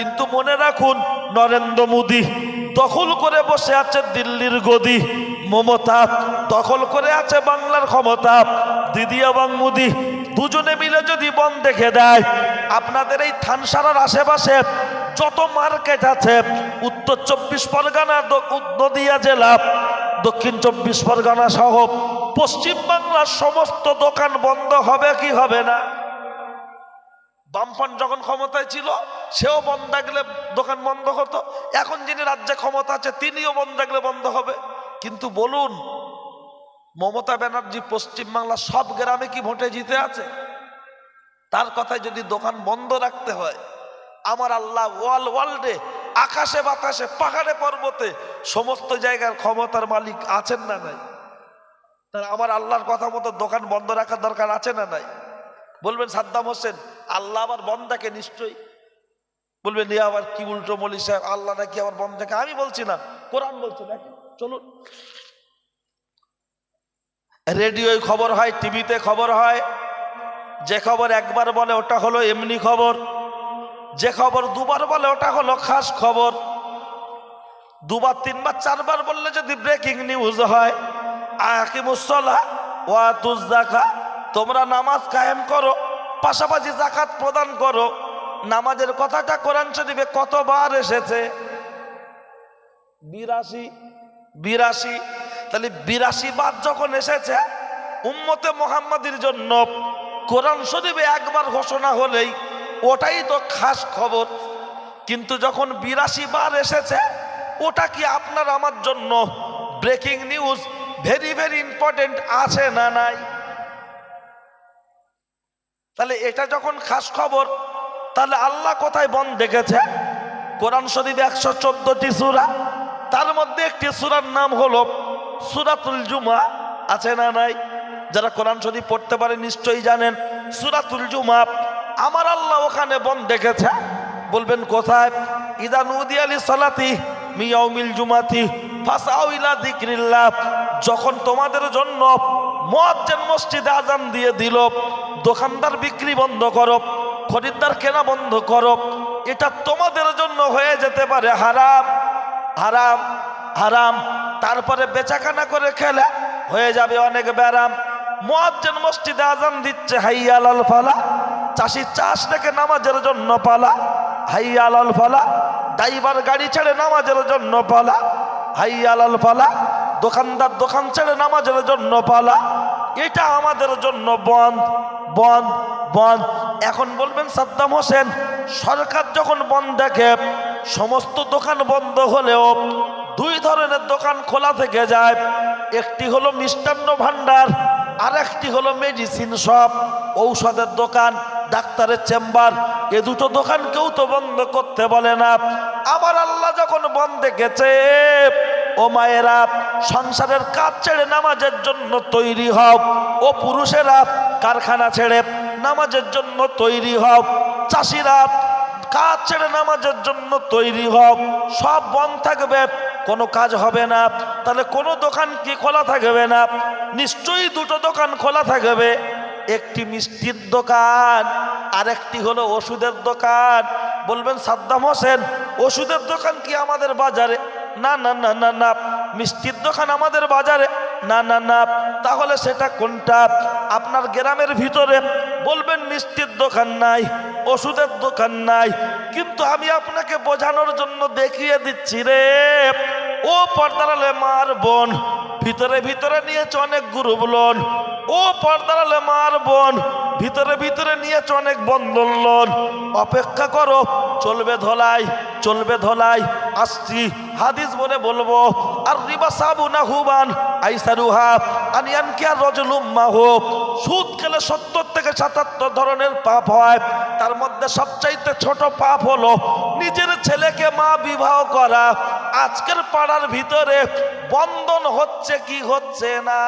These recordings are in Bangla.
কিন্তু মনে রাখুন, নরেন্দ্র মোদী দখল করে বসে আছে দিল্লির গদি। মমতা দখল করে আছে বাংলার ক্ষমতা। দিদি এবং মোদি দুজনে মিলে যদি বন দেখে দেয়, আপনাদের এই থানসারার আশেপাশে যত মার্কেট আছে, উত্তর চব্বিশ পরগনা নদিয়া জেলা, দক্ষিণ চব্বিশ পরগনা সহ পশ্চিম বাংলার সমস্ত দোকান বন্ধ হবে কি হবে না? বামফ্রন্ট যখন ক্ষমতায় ছিল, সেও বন্ধ থাকলে দোকান বন্ধ হতো। এখন যিনি রাজ্যে ক্ষমতা আছে, তিনিও বন্ধ থাকলে বন্ধ হবে। কিন্তু বলুন, মমতা ব্যানার্জি পশ্চিমবাংলার সব গ্রামে কি ভোটে জিতে আছে? তার কথায় যদি দোকান বন্ধ রাখতে হয়, আমার আল্লাহ ওয়াল ওয়ার্ল্ডে, আকাশে বাতাসে, পাহাড়ে পর্বতে সমস্ত জায়গার ক্ষমতার মালিক আছেন না নাই? তার আমার আল্লাহর কথা মতো দোকান বন্ধ রাখার দরকার আছে না নাই? বলবেন সাদ্দাম হোসেন, আল্লাহ আবার বন্দাকে নিশ্চয়ই। বলবেন, এ আবার কি উল্টো মলি সাহেব, আল্লাহ নাকি আবার বন্দাকে? আমি বলছি না, কোরআন বলছে, দেখেন, চলুন। রেডিওয় খবর হয়, টিভিতে খবর হয়, যে খবর একবার বলে ওটা হলো এমনি খবর, যে খবর দুবার বলে ওটা হলো খাস খবর। দুবার, তিনবার, চারবার বললে যদি ব্রেকিং নিউজ হয় আকিমুসলা ওয়াতুজ জাকা তোমরা নামাজ কায়েম করো, পাশাপাশি জাকাত প্রদান করো। নামাজের কথাটা কোরআন শরীফে কতবার এসেছে? বিরাশি বিরাশি, তাহলে বিরাশি বার যখন এসেছে, উম্মতে মোহাম্মদের জন্য কোরআন শরীফে একবার ঘোষণা হলেই ওটাই তো খাস খবর। কিন্তু যখন বিরাশি বার এসেছে, ওটা কি আপনার আমার জন্য breaking news very very important আছে না নাই? তাহলে এটা যখন খাস খবর, তাহলে আল্লাহ কোথায় বন দেখেছে? কোরআন শরীফ একশো চোদ্দটি সুরা, তার মধ্যে একটি সুরার নাম হলো সুরাতুল জুমা, আছে না নাই? যারা কোরআন শরীফ পড়তে পারে নিশ্চয়ই জানেন, সুরাতুল জুমা, আমার আল্লাহ ওখানে বন দেখেছে। বলবেন কোথায়? ইদা আলী সালাতি মিয়াউমিল জুমাতি যখন তোমাদের জন্য মুয়াজ্জিন মসজিদে আজান দিয়ে দিল দোকানদার বিক্রি বন্ধ করো, খরিদ্দার কেনা বন্ধ করো, এটা তোমাদের জন্য হয়ে যেতে পারে, হারাম হারাম হারাম। তারপরে বেচাকেনা করে খেলে, হয়ে যাবে অনেক ব্যারাম। মুয়াজ্জিন মসজিদে আজান দিচ্ছে হাইয়াল আল ফালা। চাষি চাষ রেখে নামাজের জন্য পালা হাইয়াল আল ফালা। ড্রাইভার গাড়ি ছেড়ে নামাজের জন্য পালা হাইয়াল আল ফালা। দোকানদার দোকান ছেড়ে নামাজের জন্য পালা। এটা আমাদের জন্য বন্ধ। বন্ধ বন্ধ এখন বলবেন সাদ্দাম হোসেন, সরকার যখন বন্ধ দেখে, সমস্ত দোকান বন্ধ হলেও দুই ধরনের দোকান খোলা থেকে যায়। একটি হলো মিষ্টান্ন ভান্ডার আর একটি হলো মেডিসিন শপ, ঔষধের দোকান, ডাক্তারের চেম্বার। এ দুটো দোকান কেউ তো বন্ধ করতে বলে না। আমার আল্লাহ যখন বন্ধ দেখেছে ও মায়েরা, সংসারের কাজ ছেড়ে নামাজের জন্য তৈরি হও। ও পুরুষেরা, কারখানা ছেড়ে নামাজের জন্য তৈরি হও। চাষিরা, কাজ ছেড়ে নামাজের জন্য তৈরি হও। সব বন্ধ থাকবে, কোনো কাজ হবে না। তাহলে কোনো দোকান কি খোলা থাকবে না? নিশ্চয়ই দুটো দোকান খোলা থাকবে। একটি মিষ্টির দোকান আর একটি হলো ওষুধের দোকান। বলবেন, সাদ্দাম হোসেন, ওষুধের দোকান কি আমাদের বাজারে? না না না না না মিষ্টির দোকান আমাদের বাজারে। না না না, তাহলে সেটা কোনটা? আপনার গ্রামের ভিতরে বলবেন মিষ্টির দোকান নাই, ওষুধের দোকান নাই। কিন্তু আমি আপনাকে বোঝানোর জন্য দেখিয়ে দিচ্ছি রে। ও পর্দারালে মার বোন, ভিতরে ভিতরে নিয়েছে অনেক গ্রুপ লোন ও পর্দারালে মার বোন ভিতরে ভিতরে নিয়েছে অনেক বন্ধন অপেক্ষা করো, চলবে ধলাই চলবে ধলাই। আসছি, হাদিস বলে বলব আর রিবা সাবু না হুবান, আইসারুহা, আনিয়ান আর রজলুম মাহো। সুদ খেলে সত্তর থেকে সাতাত্তর ধরনের পাপ হয়। তার মধ্যে সবচাইতে ছোট পাপ হলো নিজের ছেলেকে মা বিবাহ করা। আজকের পাড়ার ভিতরে বন্ধন হচ্ছে কি হচ্ছে না?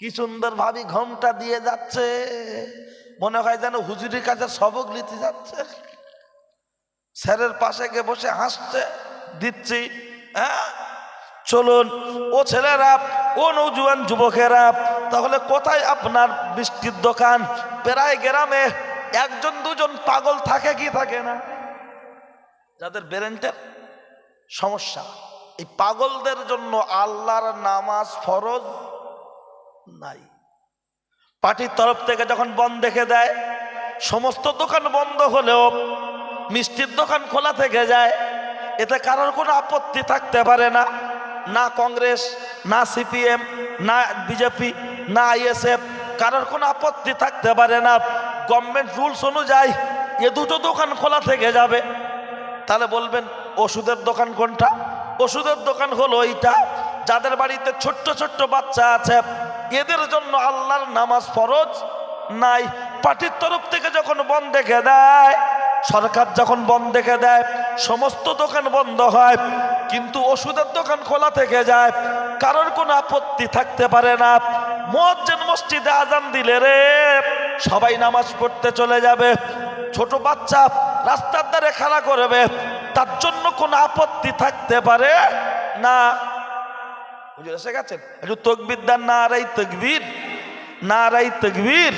কি সুন্দর ভাবি ঘমটা দিয়ে যাচ্ছে। মনে হয় যেন হুজুরির কাছে সবক নিতে যাচ্ছে। স্যারের পাশে গিয়ে বসে হাসছে, দিচ্ছি হ্যাঁ চলুন, ও ছেলেরা, ও নৌজুয়ান যুবকেরা, তাহলে কোথায় আপনার বৃষ্টির দোকান? প্রায় গ্রামে একজন, দুজন পাগল থাকে কি থাকে না? যাদের ব্রেনটের সমস্যা, এই পাগলদের জন্য আল্লাহর নামাজ ফরজ নাই। পার্টির তরফ থেকে যখন বন্ধ দেখে দেয়, সমস্ত দোকান বন্ধ হলেও মিষ্টির দোকান খোলা থেকে যায়, এতে কারোর কোনো আপত্তি থাকতে পারে না। না কংগ্রেস, না সিপিএম, না বিজেপি, না আইএসএফ, কারোর কোনো আপত্তি থাকতে পারে না। গভর্নমেন্ট রুলস অনুযায়ী এ দুটো দোকান খোলা থেকে যাবে। তাহলে বলবেন, ওষুধের দোকান কোনটা? ওষুধের দোকান হলো এইটা। যাদের বাড়িতে ছোট্ট ছোট্ট বাচ্চা আছে এদের জন্য আল্লাহর নামাজ ফরজ নাই। পার্টির তরফ থেকে যখন বন্ধ দেখে দেয়, সরকার যখন বন্ধ দেখে দেয়, সমস্ত দোকান বন্ধ হয়, কিন্তু ওষুধের দোকান খোলা থেকে যায়, কারোর কোনো আপত্তি থাকতে পারে না। মসজিদ মসজিদে আজান দিলে রে, সবাই নামাজ পড়তে চলে যাবে। ছোট বাচ্চা রাস্তার ধারে খেলা করবে, তার জন্য কোনো আপত্তি থাকতে পারে না। বুঝে এসে গেছেন? একটু তকবির দেন না আরাই তকবির না আরাই তকবির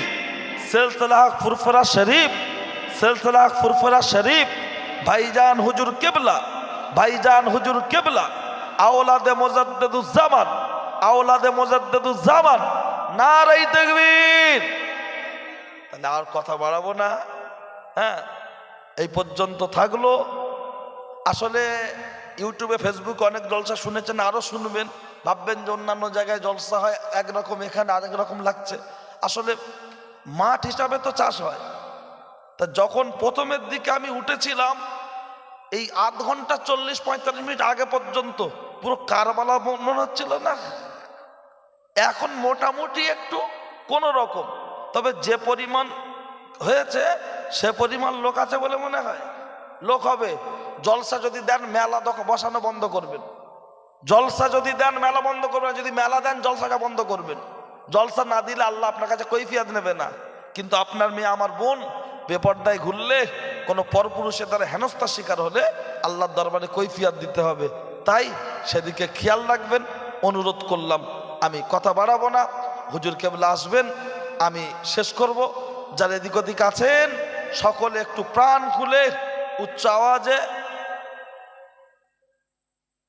সেলসলাহ ফুরফুরা শরীফ সেলসলাহ ফুরফুরা শরীফ। ভাইজান হুজুর কেবলা, ভাইজান হুজুর কেবলা। আওলাদে মোজাদ্দেদুজ্জামান আওলাদে মোজাদ্দেদুজ্জামান না আরাই তকবির। তাহলে আর কথা বাড়াবো না হ্যাঁ? এই পর্যন্ত থাকল। আসলে ইউটিউবে ফেসবুকে অনেক জলসা শুনেছেন আরও শুনবেন। ভাববেন যে অন্যান্য জায়গায় জলসা হয়, একরকম এখানে আরেক রকম লাগছে। আসলে মাঠ হিসাবে তো চাষ হয়। তা যখন প্রথমের দিকে আমি উঠেছিলাম, এই আধ ঘণ্টা চল্লিশ পঁয়তাল্লিশ মিনিট আগে পর্যন্ত পুরো কারবালা মনে হচ্ছিল না? এখন মোটামুটি একটু কোনো রকম তবে যে পরিমাণ হয়েছে, সে পরিমাণ লোক আছে বলে মনে হয়। লোক হবে। জলসা যদি দেন, মেলা দোকান বসানো বন্ধ করবেন। জলসা যদি দেন, মেলা বন্ধ করবেন, যদি মেলা দেন, জলসাটা বন্ধ করবেন। জলসা না দিলে আল্লাহ আপনার কাছে কৈফিয়াত নেবে না। কিন্তু আপনার মেয়ে, আমার বোন, বেপর্দায় ঘুরলে, কোনো পরপুরুষের দ্বারা হেনস্থার শিকার হলে আল্লাহর দরবারে কৈফিয়াত দিতে হবে। তাই সেদিকে খেয়াল রাখবেন, অনুরোধ করলাম, আমি কথা বাড়াবো না। হুজুর কেবলা আসবেন, আমি শেষ করব। যারা এদিক ওদিক আছেন, সকলে একটু প্রাণ খুলে উচ্চ আওয়াজে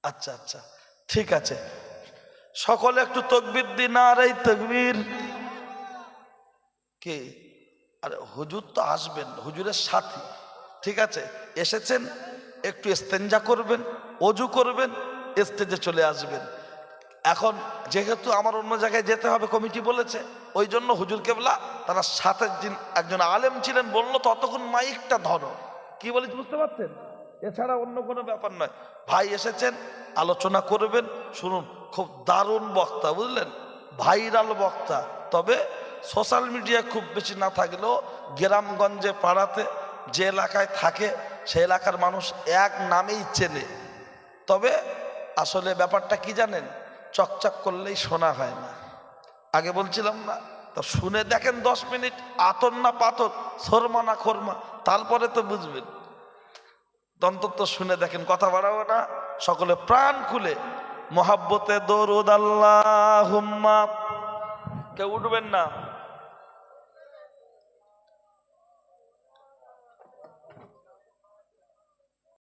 আচ্ছা আচ্ছা ঠিক আছে। সকলে একটু তকবির দিন, আর এই তকবির কে? আরে, হুজুর তো আসবেন, হুজুরের সাথী, ঠিক আছে? এসেছেন, একটু স্তেঞ্জা করবেন, অজু করবেন, স্টেজে চলে আসবেন। এখন যেহেতু আমার অন্য জায়গায় যেতে হবে, কমিটি বলেছে, ওই জন্য হুজুর কেবলা, তারা সাথে দিন একজন আলেম ছিলেন, বলল, ততক্ষণ মাইকটা ধরো। কি বলি বুঝতে পারছেন? এছাড়া অন্য কোনো ব্যাপার নয়। ভাই এসেছেন, আলোচনা করবেন, শুনুন, খুব দারুণ বক্তা, বুঝলেন? ভাইরাল বক্তা। তবে সোশ্যাল মিডিয়া খুব বেশি না থাকলেও গ্রামগঞ্জে, পাড়াতে যে এলাকায় থাকে, সে এলাকার মানুষ এক নামেই চেনে। তবে আসলে ব্যাপারটা কি জানেন? চকচক করলেই শোনা হয় না। আগে বলছিলাম না, তা শুনে দেখেন দশ মিনিট, আতর না পাথর সরমা না খরমা, তারপরে তো বুঝবেন। অন্তত শুনে দেখেন, কথা বাড়াবো না। সকলে প্রাণ খুলে, মহাব্বতে দরুদ আল্লাহ কেউ উঠবেন না।